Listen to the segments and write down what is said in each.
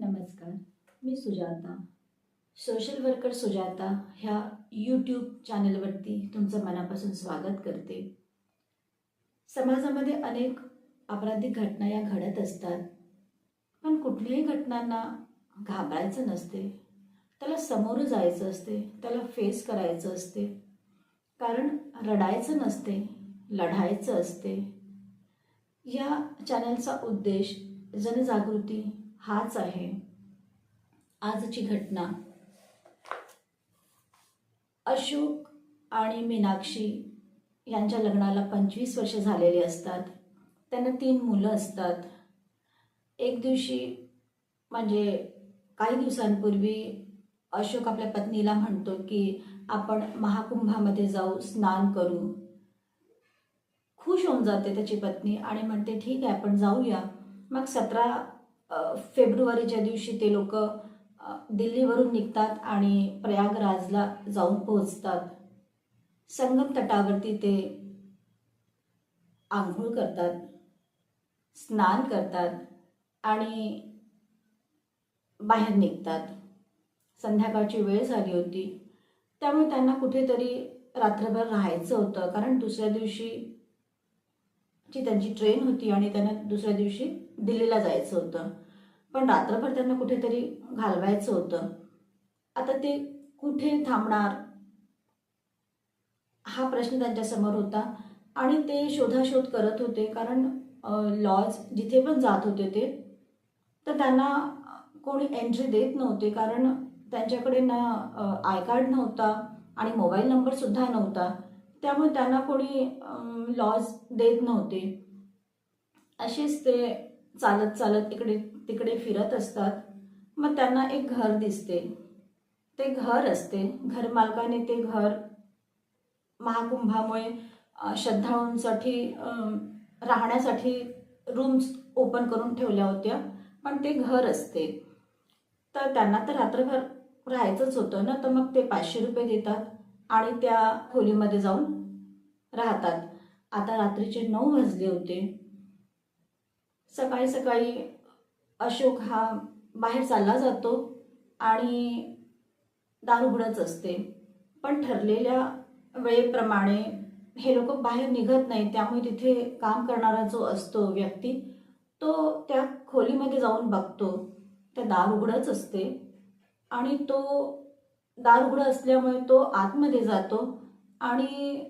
नमस्कार मी Sujata. Social worker Sujata ह्या यूट्यूब चॅनलवरती तुमचं मनापासून स्वागत करते. समाजामध्ये अनेक आपराधिक घटना या घडत असतात. पण कुठल्याही घटनांना घाबरायचं नसते. त्याला समोर जायचं असते त्याला फेस करायचं असते. कारण रडायचं नसते लढायचं असते. या चॅनलचा उद्देश जनजागृती हाच आहे आजची घटना. अशोक आणि मीनाक्षी यांच्या लग्नाला पंचवीस वर्ष झालेली असतात. त्यांना तीन मुलं असतात. एक दिवशी म्हणजे काही दिवसांपूर्वी अशोक आपल्या पत्नीला म्हणतो की आपण महाकुंभामध्ये जाऊ स्नान करू. खुश होऊन जाते त्याची पत्नी आणि म्हणते ठीक आहे आपण जाऊया. मग सतरा फेब्रुवारीच्या दिवशी ते लोक दिल्लीवरून निघतात आणि प्रयागराजला जाऊन पोहोचतात. संगम तटावरती ते आंघोळ करतात स्नान करतात आणि बाहेर निघतात. संध्याकाळची वेळ झाली होती. त्यामुळे त्यांना कुठेतरी रात्रभर राहायचं होतं कारण दुसऱ्या दिवशी ची त्यांची ट्रेन होती आणि त्यांना दुसऱ्या दिवशी दिल्लीला जायचं होतं. पण रात्रभर त्यांना कुठेतरी घालवायचं होतं. आता ते कुठे थांबणार? हा प्रश्न त्यांच्यासमोर होता. आणि ते शोधाशोध करत होते कारण लॉज जिथे पण जात होते ते तर त्यांना कोणी एंट्री देत नव्हते कारण त्यांच्याकडे ना आय कार्ड नव्हता आणि मोबाईल नंबरसुद्धा नव्हता. त्यामुळे त्यांना कोणी लॉज देत नव्हते. असेच ते चालत चालत इकडे तिकडे फिरत असतात. मग त्यांना एक घर दिसते. ते घर असते. घरमालकाने ते घर महाकुंभामुळे श्रद्धाळूंसाठी राहण्यासाठी रूम्स ओपन करून ठेवल्या होत्या. पण ते घर असते. तर त्यांना तर रात्रभर राहायचंच होतं ना? तर मग ते पाचशे रुपये देतात आणि त्या खोलीमध्ये जाऊन राहतात. आता रात्रीचे नऊ वाजले होते. सकाळी सकाळी अशोक हा बाहेर चालला जातो आणि दार उघडच असते. पण ठरलेल्या वेळेप्रमाणे हे लोक बाहेर निघत नाही त्यामुळे तिथे काम करणारा जो असतो व्यक्ती तो त्या खोलीमध्ये जाऊन बघतो. त्या दार उघडच असते आणि तो दार उघडं असल्यामुळे तो आतमध्ये जातो आणि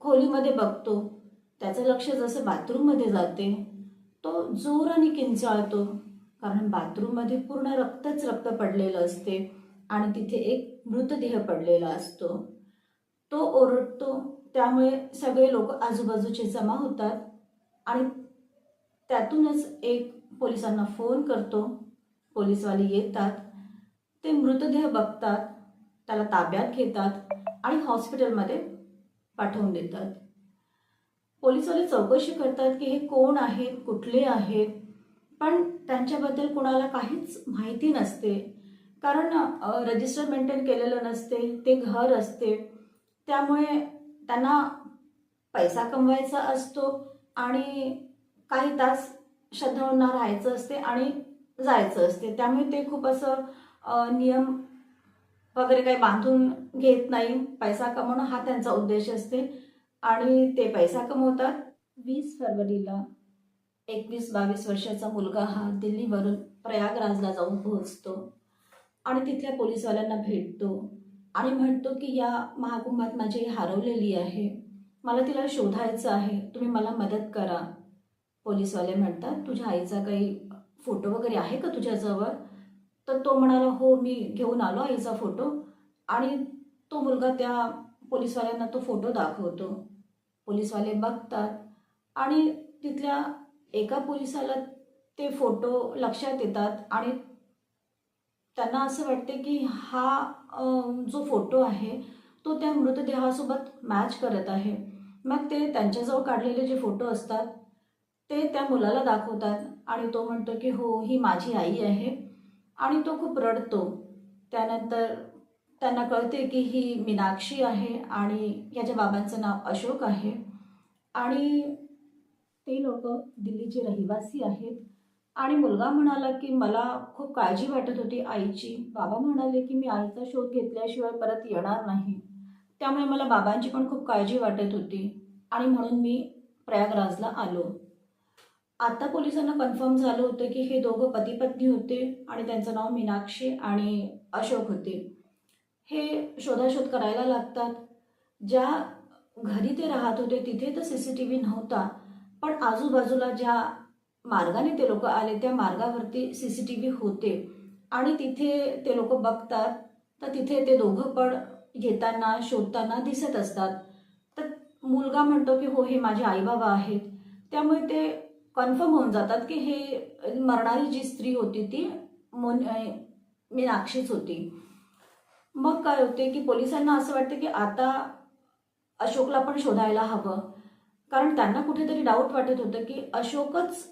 खोलीमध्ये बघतो त्याचं लक्ष जसं बाथरूममध्ये जाते तो जोराने किंचाळतो कारण बाथरूममध्ये पूर्ण रक्तच रक्त पडलेलं असते आणि तिथे एक मृतदेह पडलेला असतो. तो ओरडतो त्यामुळे सगळे लोक आजूबाजूचे जमा होतात आणि त्यातूनच एक पोलिसांना फोन करतो. पोलीसवाले येतात ते मृतदेह बघतात त्याला ताब्यात घेतात आणि हॉस्पिटलमध्ये पाठवून देतात. पोलिसवाले चौकशी करतात की हे कोण आहेत कुठले आहेत पण त्यांच्याबद्दल कुणाला काहीच माहिती नसते. कारण रजिस्टर मेंटेन केलेलं नसते ते घर असते. त्यामुळे त्यांना पैसा कमवायचा असतो आणि काही तास श्रद्धाळूंना राहायचं असते आणि जायचं असते. त्यामुळे ते खूप असं नियम वगैरे काही बांधून घेत नाही पैसा कमवणं हा त्यांचा उद्देश असते. आणि ते पैसा कमवतात. वीस फरवरीला एकवीस बावीस वर्षाचा मुलगा हा दिल्लीवरून प्रयागराजला जाऊन पोहोचतो. आणि तिथल्या पोलीसवाल्यांना भेटतो. आणि म्हणतो की या महाकुंभात माझी हरवलेली आहे. मला तिला शोधायचं आहे. तुम्ही मला मदत करा. पोलीसवाले म्हणतात तुझ्या आईचा काही फोटो वगैरे आहे का तुझ्याजवळ? तर तो म्हणाला हो मी घेऊन आलो आईचा फोटो. आणि तो मुलगा त्या पोलीसवाल्यांना तो फोटो दाखवतो. पोलीसवाले बघतात आणि तिथल्या एका पोलिसाला ते फोटो लक्षात येतात आणि त्यांना असं वाटते की हा जो फोटो आहे तो त्या मृतदेहासोबत मॅच करत आहे. मग ते त्यांच्याजवळ काढलेले जे फोटो असतात ते त्या मुलाला दाखवतात आणि तो म्हणतो की हो ही माझी आई आहे. आणि तो खूप रडतो. त्यानंतर त्यांना कळते की ही मीनाक्षी आहे आणि याच्या बाबांचं नाव अशोक आहे. आणि ते लोक दिल्लीचे रहिवासी आहेत. आणि मुलगा म्हणाला की मला खूप काळजी वाटत होती आईची. बाबा म्हणाले की मी आईचा शोध घेतल्याशिवाय परत येणार नाही. त्यामुळे मला बाबांची पण खूप काळजी वाटत होती आणि म्हणून मी प्रयागराजला आलो. आता पोलिसांना कन्फर्म झालं होतं की हे दोघं पती पत्नी होते आणि त्यांचं नाव मीनाक्षी आणि अशोक होते. हे शोधाशोध करायला लागतात. ज्या घरी ते राहत होते तिथे तर सी सी टी व्ही नव्हता पण आजूबाजूला ज्या मार्गाने ते लोक आले त्या मार्गावरती सी सी टी व्ही होते. आणि तिथे ते लोक बघतात तर तिथे ते दोघं पण येताना शोधताना दिसत असतात. तर मुलगा म्हणतो की हो हे माझे आईबाबा आहेत. त्यामुळे ते कन्फर्म होऊन जातात की हे मरणारी जी स्त्री होती ती मोन मीनाक्षीच होती. मग काय होते की पोलिसांना असं वाटतं की आता अशोकला पण शोधायला हवं. कारण त्यांना कुठेतरी डाऊट वाटत होतं की अशोकच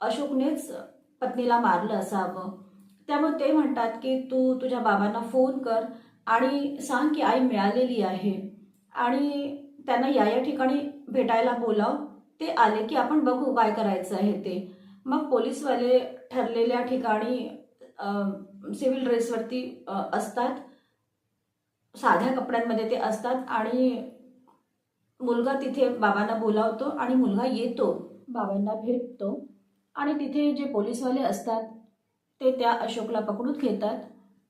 अशोकनेच पत्नीला मारलं असावं. त्यामुळे ते म्हणतात की तू तुझ्या बाबांना फोन कर आणि सांग की आई मिळालेली आहे. आणि त्यांना या या ठिकाणी भेटायला बोलाव. ते आले की आपण बघू काय करायचं आहे ते. मग पोलीसवाले ठरलेल्या ठिकाणी सिव्हिल ड्रेसवरती असतात. साध्या कपड्यांमध्ये ते असतात आणि मुलगा तिथे बाबांना बोलावतो आणि मुलगा येतो. बाबांना भेटतो आणि तिथे जे पोलीसवाले असतात ते त्या अशोकला पकडून घेतात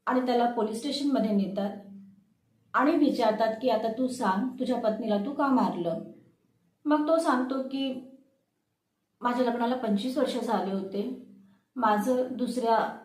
आणि त्याला पोलीस स्टेशनमध्ये नेतात आणि विचारतात की आता तू सांग तुझ्या पत्नीला तू का मारलं? मग तो सांगतो की माझ्या लग्नाला पंचवीस वर्ष झाले होते. माझं दुसऱ्या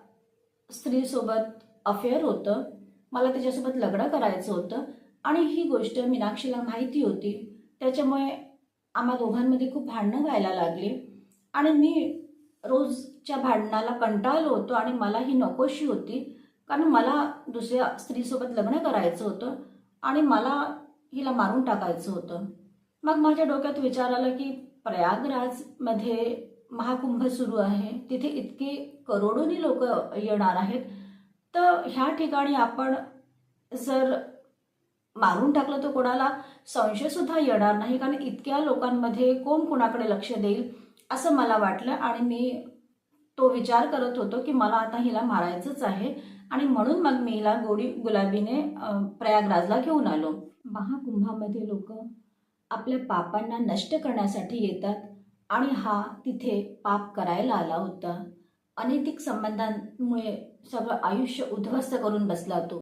स्त्रीसोबत अफेअर होतं. मला त्याच्यासोबत लग्न करायचं होतं. आणि ही गोष्ट मीनाक्षीला माहिती होती. त्याच्यामुळे आम्हा दोघांमध्ये खूप भांडणं व्हायला लागली. आणि मी रोजच्या भांडणाला कंटाळलो होतो आणि मला ही नकोशी होती. कारण मला दुसऱ्या स्त्रीसोबत लग्न करायचं होतं आणि मला हिला मारून टाकायचं होतं. मग माझ्या डोक्यात विचार आला की प्रयागराजमध्ये महाकुंभ सुरू आहे. तिथे इतके करोडोनी लोक येणार आहेत. तर ह्या ठिकाणी आपण जर मारून टाकलं तर कोणाला संशय सुद्धा येणार नाही. कारण इतक्या लोकांमध्ये कोण कोणाकडे लक्ष देईल असं मला वाटलं. आणि मी तो विचार करत होतो की मला आता हिला मारायचंच आहे. आणि म्हणून मग मी हिला गोडी गुलाबीने प्रयागराजला घेऊन आलो. महाकुंभामध्ये लोक आपल्या पापांना नष्ट करण्यासाठी येतात आणि हा तिथे पाप करायला आला होता. अनैतिक संबंधांमुळे सगळं आयुष्य उद्ध्वस्त करून बसला तो.